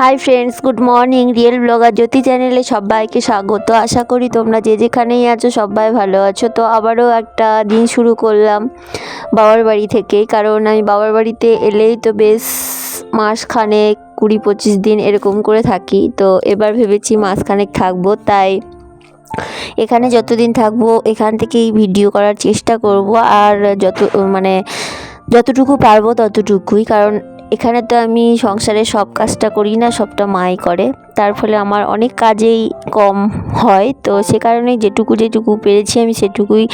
Hi friends good morning real blogger Jyoti চ্যানেলে সবাইকে স্বাগত। আশা করি তোমরা যে যেখানেই আছো সবাই ভালো আছো। তো আবারও একটা দিন শুরু করলাম বাবার বাড়ি থেকে কারণ আমি বাবার বাড়িতে এলেই তো বেশ মাসখানেক কুড়ি পঁচিশ দিন এরকম করে থাকি। তো এবার ভেবেছি মাসখানেক থাকব, তাই এখানে যতদিন থাকব এখান থেকেই ভিডিও করার চেষ্টা করব। আর যত মানে যতটুকু পারব ততটুকুই। কারণ এখানে তো আমি সংসারে সব কাজটা করি না, সবটা মাই করে। তার ফলে আমার অনেক কাজেই কম হয়। তো সে কারণেই যেটুকু যেটুকু পেরেছি আমি সেটুকুই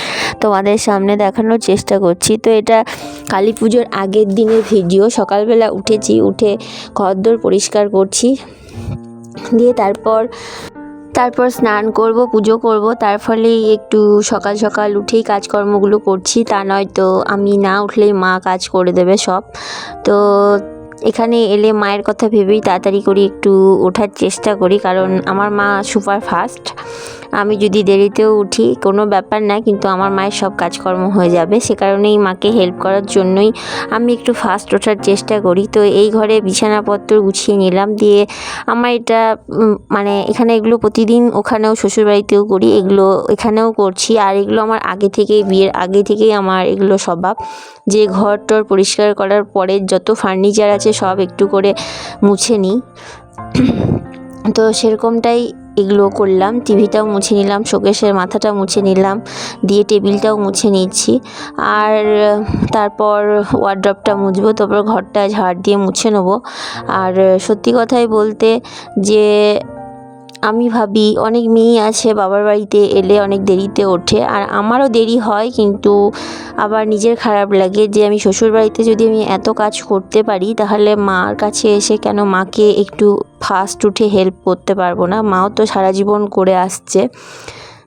তোমাদের সামনে দেখানোর চেষ্টা করছি। তো এটা কালী পুজোর আগের দিনের ভিডিও। সকালবেলা উঠেছি, উঠে ঘরদোর পরিষ্কার করছি। দিয়ে তারপর তারপর স্নান করব, পুজো করব। তার ফলেই একটু সকাল সকাল উঠেই কাজকর্মগুলো করছি। তা নয় তো, আমি না উঠলেই মা কাজ করে দেবে সব। তো এখানে এলে মায়ের কথা ভেবেই তাড়াতাড়ি করে একটু ওঠার চেষ্টা করি, কারণ আমার মা সুপার ফাস্ট আমি যদি দেরিতেও উঠি, কোনো ব্যাপার না, কিন্তু আমার মায়ের সব কাজকর্ম হয়ে যাবে। সে কারণেই মাকে হেল্প করার জন্যই আমি একটু ফাস্ট ওঠার চেষ্টা করি। তো এই ঘরে বিছানাপত্র গুছিয়ে নিলাম, দিয়ে আমার এটা মানে এখানে এগুলো প্রতিদিন ওখানেও শ্বশুরবাড়িতেও করি, এগুলো এখানেও করছি। আর এগুলো আমার আগে থেকেই, বিয়ের আগে থেকেই আমার এগুলো স্বভাব। যে ঘর টর পরিষ্কার করার পরে যত ফার্নিচার আছে সব একটু করে মুছে নিই। তো সেরকমটাই এগুলো করলাম। টিভিটাও মুছে নিলাম, শোকেশের মাথাটা মুছে নিলাম, দিয়ে টেবিলটাও মুছে নিচ্ছি আর তারপর ওয়ার্ড্রপটা মুছবো, তারপর ঘরটা ঝাড় দিয়ে মুছে নেব। আর সত্যি কথাই বলতে যে আমি ভাবি অনেক মেয়ে আছে, বাবার বাড়িতে এলে অনেক দেরিতে ওঠে আর আমারও দেরি হয় কিন্তু আবার নিজের খারাপ লাগে যে আমি শ্বশুর বাড়িতে যদি আমি এত কাজ করতে পারি তাহলে মার কাছে এসে কেন মাকে একটু ফাস্ট উঠে হেল্প করতে পারব না? মাও তো সারা জীবন করে আসছে।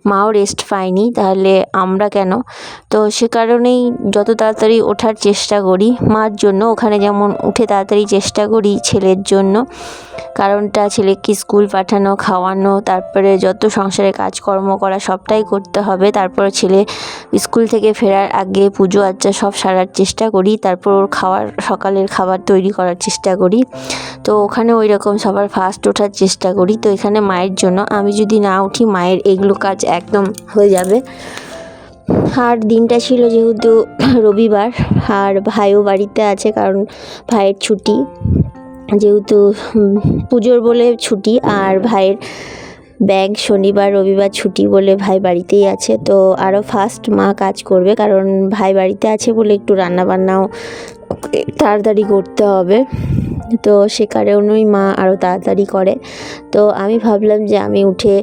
মাও রেস্ট পায়নি, তাহলে আমরা কেন? তো সে কারণেই যত তাড়াতাড়ি ওঠার চেষ্টা করি, মার জন্য, ওখানে যেমন উঠে তাড়াতাড়ি চেষ্টা করি ছেলের জন্য, কারণটা ছেলেকে স্কুল পাঠানো, খাওয়ানো, তারপরে যত সংসারে কাজকর্ম করা, সবটাই করতে হবে, তারপর ছেলে স্কুল থেকে ফেরার আগে পুজো আচ্চা সব সারার চেষ্টা করি, তারপর ওর খাওয়ার, সকালের খাবার তৈরি করার চেষ্টা করি। তো ওখানে ওই রকম সবার ফার্স্ট ওঠার চেষ্টা করি। তো এখানে মায়ের জন্য। আমি যদি না উঠি, মায়ের এগুলো কাজ একদম হয়ে যাবে। আর দিনটা ছিল যেহেতু রবিবার, আর ভাইও বাড়িতে আছে কারণ ভাইয়ের ছুটি। যেহেতু পুজোর বলে ছুটি, আর ভাইয়ের ব্যাংক শনিবার, রবিবার ছুটি বলে ভাই বাড়িতেই আছে। তো আরও ফার্স্ট মা কাজ করবে কারণ ভাই বাড়িতে আছে বলে একটু রান্নাবান্নাও তাড়াতাড়ি করতে হবে। তো সে কারণেই মা আরও তাড়াতাড়ি করে। তো আমি ভাবলাম যে আমি উঠে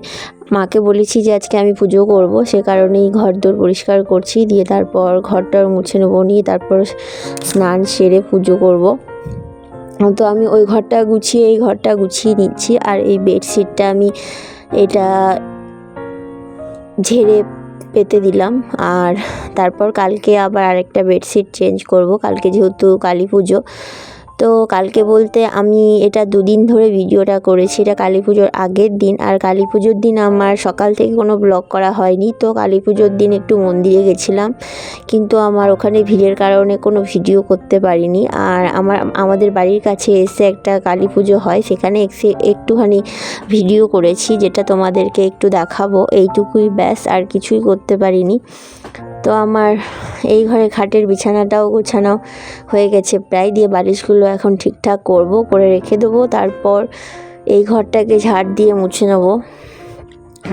মাকে বলেছি যে আজকে আমি পুজো করব। সে কারণেই ঘর দোর পরিষ্কার করছি, দিয়ে তারপর ঘরটার মুছে নেব, নিয়ে তারপর স্নান সেরে পুজো করব। তো আমি ওই ঘরটা গুছিয়ে, এই ঘরটা গুছিয়ে নিচ্ছি, আর এই বেডশিটটা আমি এটা ঝেড়ে পেতে দিলাম। আর তারপর কালকে আবার আরেকটা বেডশিট চেঞ্জ করব। কালকে যেহেতু কালী পুজো তো কালকে বলতে আমি এটা দুদিন ধরে ভিডিওটা করেছি। এটা কালী পুজোর আগের দিন। আর কালী পুজোর দিন আমার সকাল থেকে কোনো ব্লগ করা হয়নি। তো কালী পুজোর দিন একটু মন্দিরে গেছিলাম। কিন্তু আমার ওখানে ভিড়ের কারণে কোনো ভিডিও করতে পারিনি। আর আমার, আমাদের বাড়ির কাছে এসে একটা কালী পুজো হয়। সেখানে এসে একটুখানি ভিডিও করেছি, যেটা তোমাদেরকে একটু দেখাবো। এইটুকুই ব্যাস, আর কিছুই করতে পারিনি। তো আমার এই ঘরে খাটের বিছানাটাও গোছানো হয়ে গেছে। প্রায় দিয়ে বালিশগুলো এখন ঠিকঠাক করব, করে রেখে দেবো। তারপর এই ঘরটাকে ঝাড় দিয়ে মুছে নেব।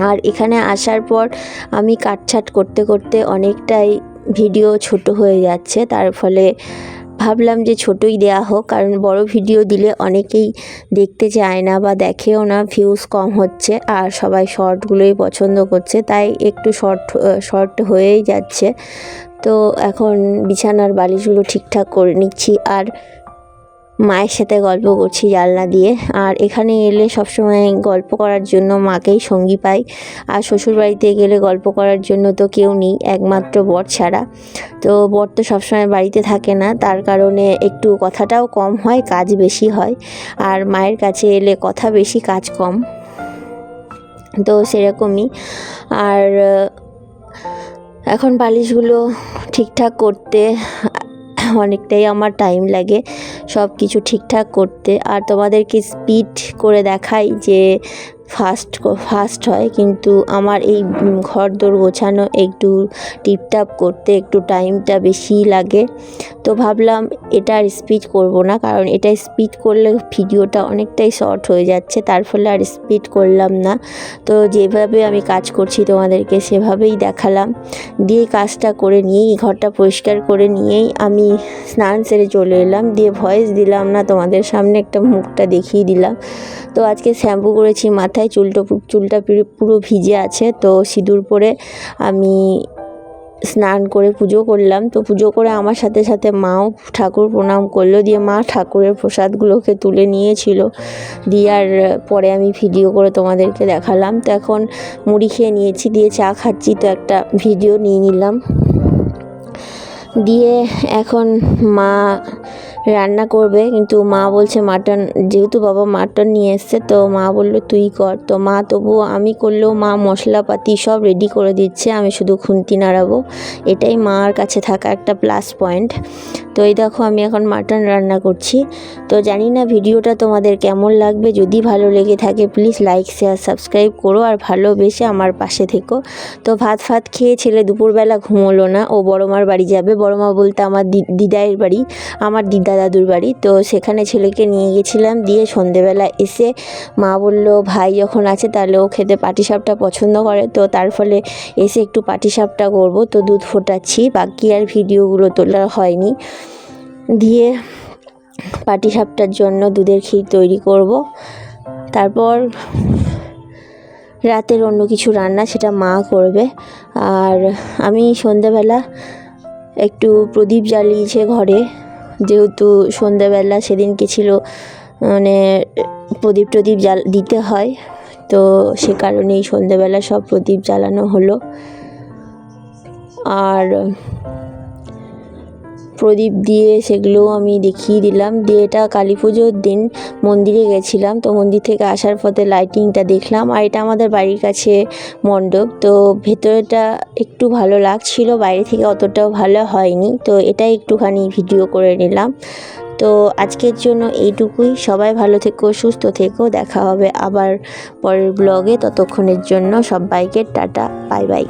আর এখানে আসার পর আমি কাটছাট করতে করতে অনেকটাই ভিডিও ছোট হয়ে যাচ্ছে। তার ফলে ভাবলাম যে ছোটই দেয়া হোক, কারণ বড় ভিডিও দিলে অনেকেই দেখতে চায় না বা দেখেও না ভিউজ কম হচ্ছে আর সবাই শর্টগুলোই পছন্দ করছে, তাই একটু শর্ট শর্ট হয়েই যাচ্ছে। তো এখন বিছানার বালিশগুলো ঠিকঠাক করে নিচ্ছি আর মায়ের সাথে গল্প করছি জানলা দিয়ে। আর এখানে এলে সবসময় গল্প করার জন্য মাকেই সঙ্গী পাই। আর শ্বশুরবাড়িতে গেলে গল্প করার জন্য তো কেউ নেই, একমাত্র বর ছাড়া। তো বর তো সবসময় বাড়িতে থাকে না, তার কারণে একটু কথাটাও কম হয়, কাজ বেশি হয়। আর মায়ের কাছে এলে কথা বেশি, কাজ কম। তো সেরকমই। আর এখন বালিশগুলো ঠিকঠাক করতে অনেকটাই আমার টাইম লাগে সব কিছু ঠিকঠাক করতে। আর তোমাদেরকে স্পিড করে দেখাই যে ফাস্ট ফাস্ট হয়, কিন্তু আমার এই ঘর দোর গোছানো একটু টিপটাপ করতে একটু টাইমটা বেশিই লাগে। তো ভাবলাম এটা আর স্পিড করব না, কারণ এটা স্পিড করলে ভিডিওটা অনেকটাই শর্ট হয়ে যাচ্ছে, তার ফলে আর স্পিড করলাম না। তো যেভাবে আমি কাজ করছি তোমাদেরকে সেভাবেই দেখালাম। দিয়ে কাজটা করে নিয়েই, ঘরটা পরিষ্কার করে নিয়েই আমি স্নান সেরে চলে এলাম। দিয়ে ভয়েস দিলাম না, তোমাদের সামনে একটা মুখটা দেখিয়ে দিলাম। তো আজকে শ্যাম্পু করেছি, মাথায় চুলটা চুলটা পুরো- ভিজে আছে। তো সিঁদুর পরে আমি স্নান করে পুজো করলাম। তো পুজো করে আমার সাথে সাথে মাও ঠাকুর প্রণাম করল। দিয়ে মা ঠাকুরের প্রসাদগুলোকে তুলে নিয়েছিল। দিয়ে আর পরে আমি ভিডিও করে তোমাদেরকে দেখালাম। তো এখন মুড়ি খেয়ে নিয়েছি। দিয়ে চা খাচ্ছি। তো একটা ভিডিও নিয়ে নিলাম। দিয়ে এখন মা রান্না করবে, কিন্তু মা বলছে মাটন, যেহেতু বাবা মাটন নিয়ে এসছে, তো মা বলল, তুই কর। তো মা তবু আমি করলেও মা মশলাপাতি সব রেডি করে দিচ্ছে, আমি শুধু খুন্তি নাড়াবো। এটাই মার কাছে থাকা একটা প্লাস পয়েন্ট তো এই দেখো আমি এখন মাটন রান্না করছি। তো জানি না ভিডিওটা তোমাদের কেমন লাগবে। যদি ভালো লেগে থাকে প্লিজ লাইক শেয়ার সাবস্ক্রাইব করো আর ভালোবেসে আমার পাশে থেকো। তো ভাত ফাত খেয়ে ছেলে দুপুরবেলা ঘুমোলো না। ও বড়মার বাড়ি যাবে। বড়মা বলতে আমার দিদায়ের বাড়ি, আমার দিদা দাদুর বাড়ি। তো সেখানে ছেলেকে নিয়ে গেছিলাম। দিয়ে সন্ধেবেলা এসে মা বলল, ভাই যখন আছে তাহলে ও খেতে পাটিসাপটা পছন্দ করে। তো তার ফলে এসে একটু পাটিসাপটা করব। তো দুধ ফোটাচ্ছি। বাকি আর ভিডিওগুলো তোলা হয়নি। দিয়ে পাটিসাপটার জন্য দুধের ক্ষীর তৈরি করব। তারপর রাতের অন্য কিছু রান্না সেটা মা করবে। আর আমি সন্ধেবেলা একটু প্রদীপ জ্বালিয়েছে ঘরে। যেহেতু সন্ধেবেলা সেদিনকে ছিল মানে প্রদীপ টদীপ জ্বাল, দিতে হয়। তো সে কারণেই সন্ধেবেলা সব প্রদীপ জ্বালানো হলো। আর প্রদীপ দিয়ে সেগুলোও আমি দেখিয়ে দিলাম। দিয়ে এটা কালী পুজোর দিন মন্দিরে গেছিলাম। তো মন্দির থেকে আসার পথে লাইটিংটা দেখলাম। আর এটা আমাদের বাড়ির কাছে মণ্ডপ। তো ভেতরেটা একটু ভালো লাগছিল। বাইরে থেকে অতটাও ভালো হয়নি। তো এটাই একটুখানি ভিডিও করে নিলাম। তো আজকের জন্য এইটুকুই। সবাই ভালো থেকো, সুস্থ থেকো। দেখা হবে আবার পরের ব্লগে ততক্ষণের জন্য সবাইকে টাটা। Bye bye.